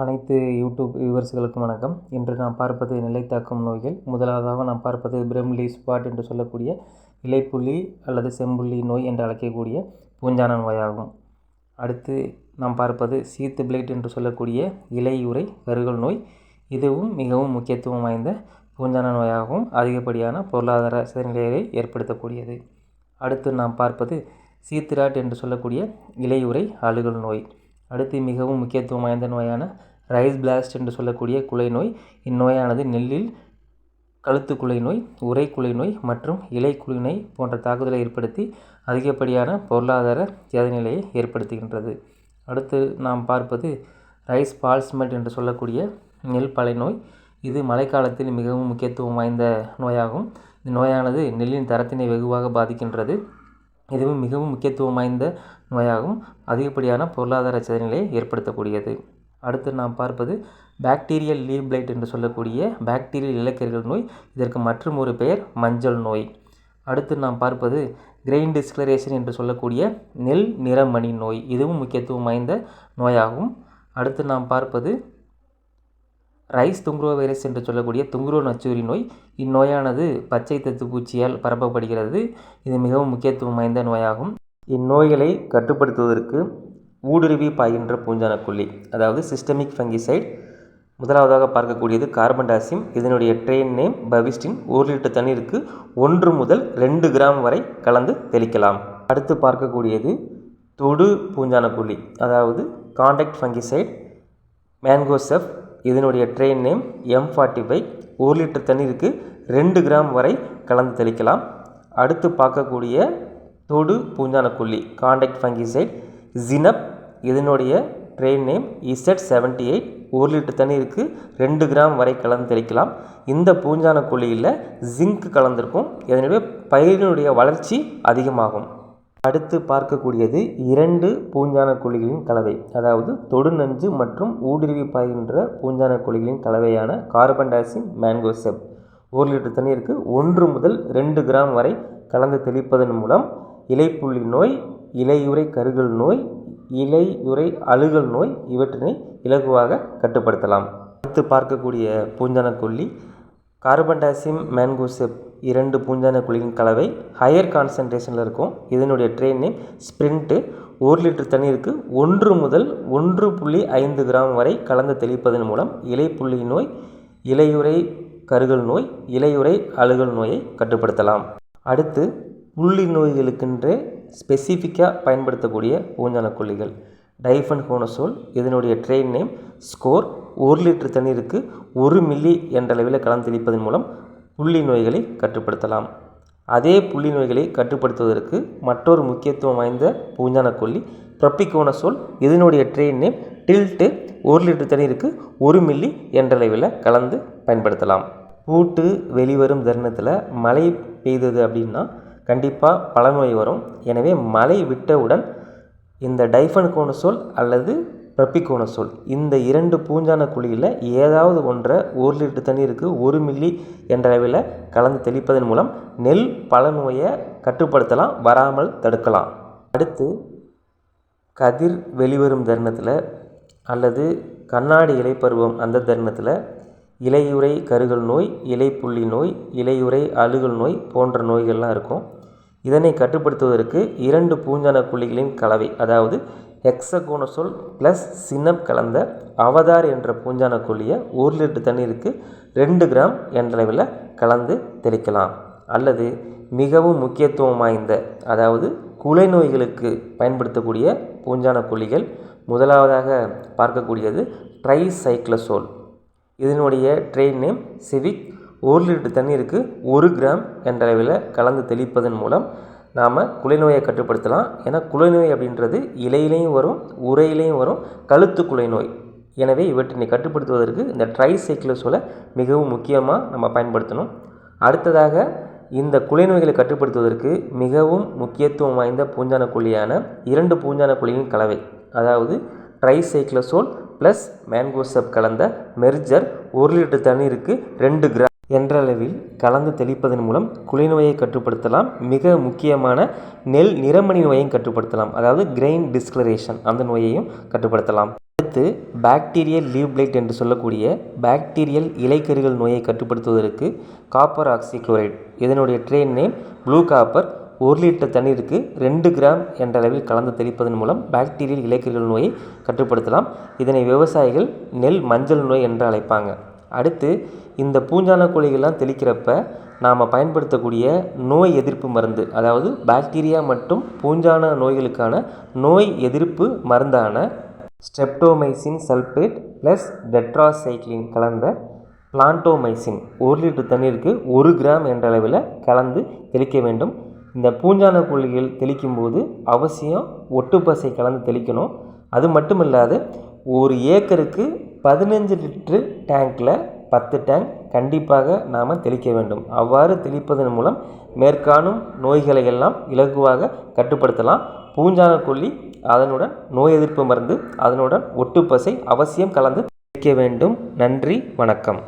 அனைத்து யூடியூப் வியூவர்ஸ்களுக்கும் வணக்கம். இன்று நாம் பார்ப்பது நிலைத்தாக்கும் நோய்கள். முதலாவதாக நாம் பார்ப்பது பிரம்லி ஸ்பாட் என்று சொல்லக்கூடிய இலைப்புள்ளி அல்லது செம்புள்ளி நோய் என்று அழைக்கக்கூடிய பூஞ்சான நோயாகும். அடுத்து நாம் பார்ப்பது சீத்து பிளேட் என்று சொல்லக்கூடிய இலையுறை கருகல் நோய். இதுவும் மிகவும் முக்கியத்துவம் வாய்ந்த பூஞ்சான நோயாகவும் அதிகப்படியான பொருளாதார சூழ்நிலையை ஏற்படுத்தக்கூடியது. அடுத்து நாம் பார்ப்பது சீத்திராட் என்று சொல்லக்கூடிய இலையுறை அழுகல் நோய். அடுத்து மிகவும் முக்கியத்துவம் வாய்ந்த நோயான ரைஸ் பிளாஸ்ட் என்று சொல்லக்கூடிய குலை நோய் இந்நோயானது நெல்லில் கழுத்து குலை நோய் உரை குலை நோய் மற்றும் இலை குலை நோய் போன்ற தாக்குதலை ஏற்படுத்தி அதிகப்படியான பொருளாதார நிலையை ஏற்படுத்துகின்றது. அடுத்து நாம் பார்ப்பது ரைஸ் பால்ஸ்மெட் என்று சொல்லக்கூடிய நெல் பலை நோய் இது மழைக்காலத்தில் மிகவும் முக்கியத்துவம் வாய்ந்த நோயாகும். இந்த நோயானது நெல்லின் தரத்தினை வெகுவாக பாதிக்கின்றது. இதுவும் மிகவும் முக்கியத்துவம் வாய்ந்த நோயாகும். அதிகப்படியான பொருளாதார நிலையை ஏற்படுத்தக்கூடியது. அடுத்து நாம் பார்ப்பது பாக்டீரியல் லீவ் பிளைட் என்று சொல்லக்கூடிய பாக்டீரியல் இலக்கரிகள் நோய். இதற்கு மற்றும் ஒரு பெயர் மஞ்சள் நோய். அடுத்து நாம் பார்ப்பது கிரெயின் டிஸ்கலரேஷன் என்று சொல்லக்கூடிய நெல் நிறமணி நோய். இதுவும் முக்கியத்துவம் வாய்ந்த நோயாகும். அடுத்து நாம் பார்ப்பது ரைஸ் துங்குரோ வைரஸ் என்று சொல்லக்கூடிய துங்குரோ நச்சூரி நோய். இந்நோயானது பச்சை தத்துப்பூச்சியால் பரப்பப்படுகிறது. இது மிகவும் முக்கியத்துவம் வாய்ந்த நோயாகும். இந்நோய்களை கட்டுப்படுத்துவதற்கு ஊடுருவி பாய்கின்ற பூஞ்சானக்கொல்லி அதாவது சிஸ்டமிக் ஃபங்கிசைட் முதலாவதாக பார்க்கக்கூடியது கார்பன் டாசிம் இதனுடைய ட்ரெயின் நேம் பவிஸ்டின் ஒரு லிட்டர் தண்ணீருக்கு ஒன்று முதல் ரெண்டு கிராம் வரை கலந்து தெளிக்கலாம். அடுத்து பார்க்கக்கூடியது தொடு பூஞ்சானக்கொல்லி அதாவது காண்டாக்ட் ஃபங்கிசைட் மேங்கோசெஃப் இதனுடைய trade name M forty five ஒரு லிட்டர் தண்ணீருக்கு ரெண்டு கிராம் வரை கலந்து தெளிக்கலாம். அடுத்து பார்க்கக்கூடிய தொடு பூஞ்சானக்கொல்லி காண்டாக்ட் ஃபங்கிசைட் ஜினப் இதனுடைய trade name Z seventy eight ஒரு லிட்டர் தண்ணீருக்கு ரெண்டு கிராம் வரை கலந்து தெளிக்கலாம். இந்த பூஞ்சான கொல்லியில் ஜிங்க் கலந்திருக்கும். இதனுடைய பயிரினுடைய வளர்ச்சி அதிகமாகும். அடுத்து பார்க்கக்கூடியது இரண்டு பூஞ்சான கொல்லிகளின் கலவை. அதாவது தொடுநஞ்சு மற்றும் ஊடுருவி பாய்கின்ற பூஞ்சான கொல்லிகளின் கலவையான கார்பன் டைஆக்சைட் மேங்கோசெப் ஒரு லிட்டர் தண்ணீருக்கு ஒன்று முதல் ரெண்டு கிராம் வரை கலந்து தெளிப்பதன் மூலம் இலைப்புள்ளி நோய் இலையுறை கருகல் நோய் இலையுறை அழுகல் நோய் இவற்றினை இலகுவாக கட்டுப்படுத்தலாம். அடுத்து பார்க்கக்கூடிய பூஞ்சானக்கொல்லி கார்பன் டாசிம் மேன்கோசெப் இரண்டு பூஞ்சானக்கொல்லியின் கலவை ஹையர் கான்சன்ட்ரேஷனில் இருக்கும். இதனுடைய ட்ரெயின் நேம் ஸ்ப்ரிண்ட்டு ஒரு லிட்டர் தண்ணீருக்கு ஒன்று முதல் ஒன்று புள்ளி ஐந்து கிராம் வரை கலந்து தெளிப்பதன் மூலம் இலைப்புள்ளி நோய் இலையுறை கருகல் நோய் இலையுறை அழுகல் நோயை கட்டுப்படுத்தலாம். அடுத்து புள்ளி நோய்களுக்கென்றே ஸ்பெசிஃபிக்காக பயன்படுத்தக்கூடிய பூஞ்சானக்கொல்லிகள் டைஃபன் ஹோனசோல் இதனுடைய ட்ரெயின் நேம் ஸ்கோர் ஒரு லிட்டர் தண்ணீருக்கு ஒரு மில்லி என்ற அளவில் கலந்து தெளிப்பதன் மூலம் புள்ளி நோய்களை கட்டுப்படுத்தலாம். அதே புள்ளி நோய்களை கட்டுப்படுத்துவதற்கு மற்றொரு முக்கியத்துவம் வாய்ந்த பூஞ்சானக்கொல்லி ப்ரப்பிகோனசோல் இதனுடைய ட்ரெயின் நேம் டில்ட்டு ஒரு லிட்டர் தண்ணீருக்கு ஒரு மில்லி என்ற அளவில் கலந்து பயன்படுத்தலாம். பூட்டு வெளிவரும் தருணத்தில் மழை பெய்தது அப்படின்னா கண்டிப்பாக பழநோய் வரும். எனவே மழை விட்டவுடன் இந்த டைஃபன் கோனசோல் அல்லது ப்ரப்பிகோனசோல் இந்த இரண்டு பூஞ்சான குழியில் ஏதாவது ஒன்றை ஒரு லிட்டர் தண்ணீருக்கு ஒரு மில்லி என்ற அளவில் கலந்து தெளிப்பதன் மூலம் நெல் பல நோயை கட்டுப்படுத்தலாம் வராமல் தடுக்கலாம். அடுத்து கதிர் வெளிவரும் தருணத்தில் அல்லது கண்ணாடி இலைப்பருவம் அந்த தருணத்தில் இலையுறை கருகல் நோய் இலைப்புள்ளி நோய் இலையுறை அழுகல் நோய் போன்ற நோய்கள்லாம் இருக்கும். இதனை கட்டுப்படுத்துவதற்கு இரண்டு பூஞ்சான குழிகளின் கலவை அதாவது ஹெக்ஸகோனசோல் ப்ளஸ் சின்னப் கலந்த அவதார் என்ற பூஞ்சான குழியை ஒரு லிட்டர் தண்ணீருக்கு ரெண்டு கிராம் என்றளவில் கலந்து தெளிக்கலாம். அல்லது மிகவும் முக்கியத்துவம் வாய்ந்த அதாவது குலை நோய்களுக்கு பயன்படுத்தக்கூடிய பூஞ்சான குழிகள் முதலாவதாக பார்க்கக்கூடியது ட்ரைசைக்ளசோல் இதனுடைய ட்ரெயின் நேம் சிவிக் ஒரு லிட்டர் தண்ணீருக்கு ஒரு கிராம் என்ற அளவில் கலந்து தெளிப்பதன் மூலம் நாம் குலைநோயை கட்டுப்படுத்தலாம். ஏன்னா குலைநோய் அப்படின்றது இலையிலையும் வரும் உரையிலையும் வரும் கழுத்து குலைநோய். எனவே இவற்றினை கட்டுப்படுத்துவதற்கு இந்த ட்ரை சைக்கிளசோலை மிகவும் முக்கியமாக நம்ம பயன்படுத்தணும். அடுத்ததாக இந்த குலைநோய்களை கட்டுப்படுத்துவதற்கு மிகவும் முக்கியத்துவம் வாய்ந்த பூஞ்சான குழியான இரண்டு பூஞ்சான குழியின் கலவை அதாவது ட்ரைசைக்ளோசோல் ப்ளஸ் மேங்கோசப் கலந்த மெர்ஜர் ஒரு லிட்டர் தண்ணீருக்கு ரெண்டு கிராம் என்றளவில் கலந்து தெளிப்பதன் மூலம் குலைநோயை கட்டுப்படுத்தலாம். மிக முக்கியமான நெல் நிறமணி நோயையும் கட்டுப்படுத்தலாம். அதாவது கிரெயின் டிஸ்கலரேஷன் அந்த நோயையும் கட்டுப்படுத்தலாம். அடுத்து பாக்டீரியல் லீவ் பிளைட் என்று சொல்லக்கூடிய பாக்டீரியல் இலைக்கருகள் நோயை கட்டுப்படுத்துவதற்கு காப்பர் ஆக்சிக்ளோரைட் இதனுடைய ட்ரெயின் நேம் ப்ளூ காப்பர் ஒரு லிட்டர் தண்ணீருக்கு ரெண்டு கிராம் என்ற அளவில் கலந்து தெளிப்பதன் மூலம் பாக்டீரியல் இலைக்கருகள் நோயை கட்டுப்படுத்தலாம். இதனை விவசாயிகள் நெல் மஞ்சள் நோய் என்று அழைப்பாங்க. அடுத்து இந்த பூஞ்சான கோழிகள்லாம் தெளிக்கிறப்ப நாம் பயன்படுத்தக்கூடிய நோய் எதிர்ப்பு மருந்து அதாவது பாக்டீரியா மற்றும் பூஞ்சான நோய்களுக்கான நோய் எதிர்ப்பு மருந்தான ஸ்டெப்டோமைசின் சல்பேட் ப்ளஸ் டெட்ராசைக்ளின் கலந்த பிளான்டோமைசின் ஒரு லிட்டர் தண்ணீருக்கு ஒரு கிராம் என்ற அளவில் கலந்து தெளிக்க வேண்டும். இந்த பூஞ்சான குழிகள் தெளிக்கும் போது அவசியம் ஒட்டுப்பசை கலந்து தெளிக்கணும். அது மட்டும் இல்லாது ஒரு ஏக்கருக்கு பதினஞ்சு லிட்ரு டேங்க்கில் பத்து டேங்க் கண்டிப்பாக நாம் தெளிக்க வேண்டும். அவ்வாறு தெளிப்பதன் மூலம் மேற்காணும் நோய்களை எல்லாம் இலகுவாக கட்டுப்படுத்தலாம். பூஞ்சான அதனுடன் நோய் எதிர்ப்பு மருந்து அதனுடன் ஒட்டுப்பசை அவசியம் கலந்து தெளிக்க வேண்டும். நன்றி வணக்கம்.